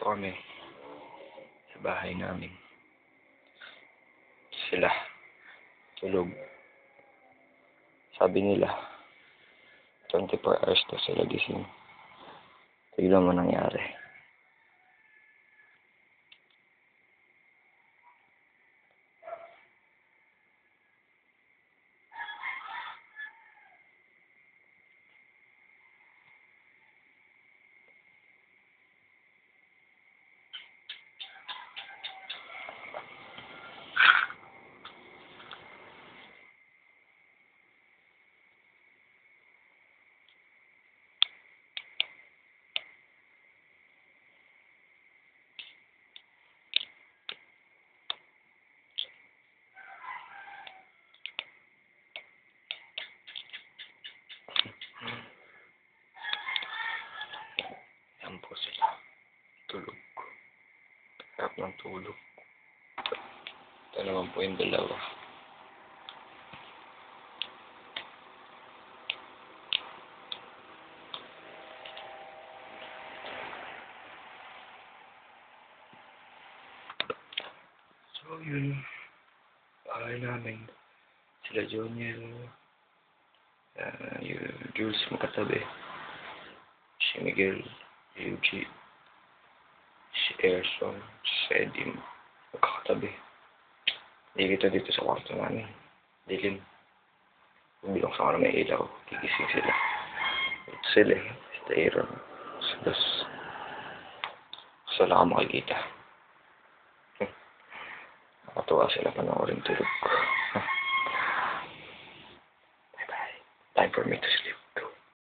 Ito kami. Sa bahay namin. Sila. Tulog. Sabi nila, 24 hours daw sila gising. Tignan mo nangyari. Yan po sila. Tulog. Harap ng tulog. Ito naman po yung dalawa. So, yun. Bahay namin. Sila Joniel. Uh, yung Jules makatabi. Si Miguel. Yuji. Si Erson. Si Edim. Magkakatabi. Hindi kita dito sa kwarto namin. Dilim. Bilang sa may ilaw. Gigising sila. Ito sila eh. Si Tayron. Si Das. Gusto lang ako makikita. Nakatuwa sila panoorin tulog. Bye-bye. Time for me to sleep.